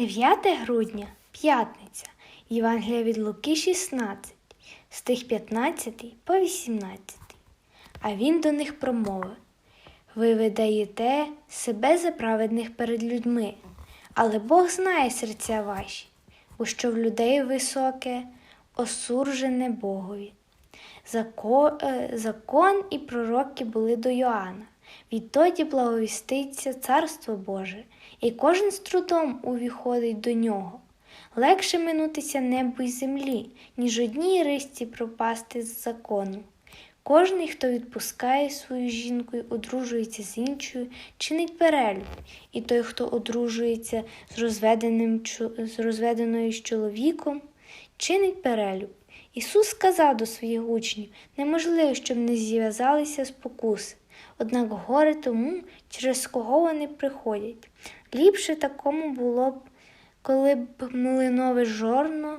9 грудня, п'ятниця, Євангелія від Луки 16, стих 15 по 18. А він до них промовив: Ви видаєте себе за праведних перед людьми, але Бог знає серця ваші, бо що в людей високе, осуржене Богові. Закон, закон і пророки були до Йоанна. Відтоді благовіститься Царство Боже, і кожен з трудом увіходить до нього. Легше минутися небу й землі, ніж одній ристі пропасти з закону. Кожний, хто відпускає свою жінку й одружується з іншою, чинить перелюб, і той, хто одружується з, розведеним, з розведеною з чоловіком, чинить перелюб. Ісус сказав до своїх учнів, неможливо, щоб не зв'язалися спокуси. Однак горе тому, через кого вони приходять. Ліпше такому було б, коли б млинове жорно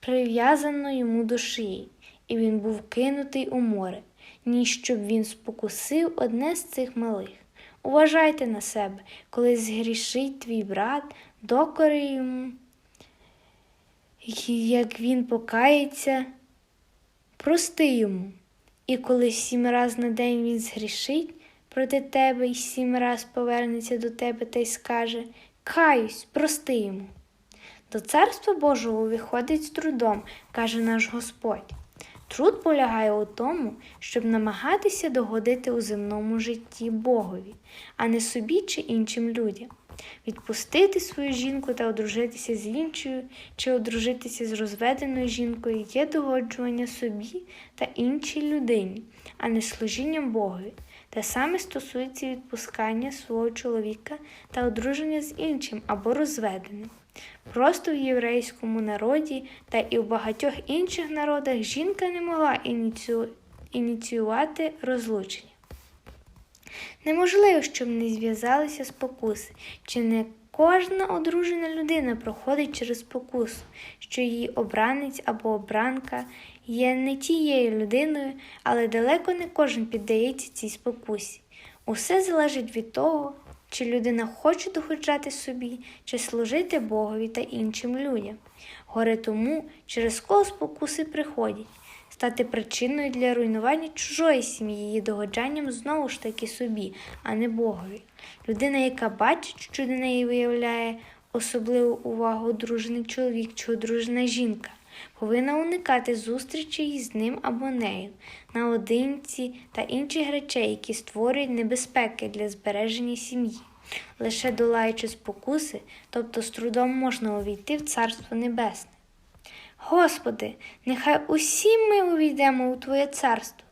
прив'язано йому до шиї, і він був кинутий у море, ніж щоб він спокусив одне з цих малих. Уважайте на себе, коли згрішить твій брат, докори йому, як він покається, прости йому. І коли сім раз на день він згрішить проти тебе і сім раз повернеться до тебе та й скаже Каюсь, прости йому. До царства Божого виходить з трудом, каже наш Господь. Труд полягає у тому, щоб намагатися догодити у земному житті Богові, а не собі чи іншим людям. Відпустити свою жінку та одружитися з іншою, чи одружитися з розведеною жінкою є догоджування собі та іншій людині, а не служінням Богові. Те саме стосується відпускання свого чоловіка та одруження з іншим або розведеним. Просто в єврейському народі та і в багатьох інших народах жінка не могла ініціювати розлучення. Неможливо, щоб не зв'язалися спокуси, чи не кожна одружена людина проходить через спокусу, що її обранець або обранка є не тією людиною, але далеко не кожен піддається цій спокусі. Усе залежить від того, чи людина хоче доходжати собі, чи служити Богові та іншим людям. Горе тому, через кого спокуси приходять, стати причиною для руйнування чужої сім'ї, її догоджанням знову ж таки собі, а не Богові. Людина, яка бачить, що до неї виявляє особливу увагу одружений чоловік чи одружена жінка, повинна уникати зустрічей з ним або нею, наодинці та інших речей, які створюють небезпеки для збереження сім'ї. Лише долаючи спокуси, тобто з трудом можна увійти в Царство Небесне. Господи, нехай усі ми увійдемо у Твоє царство,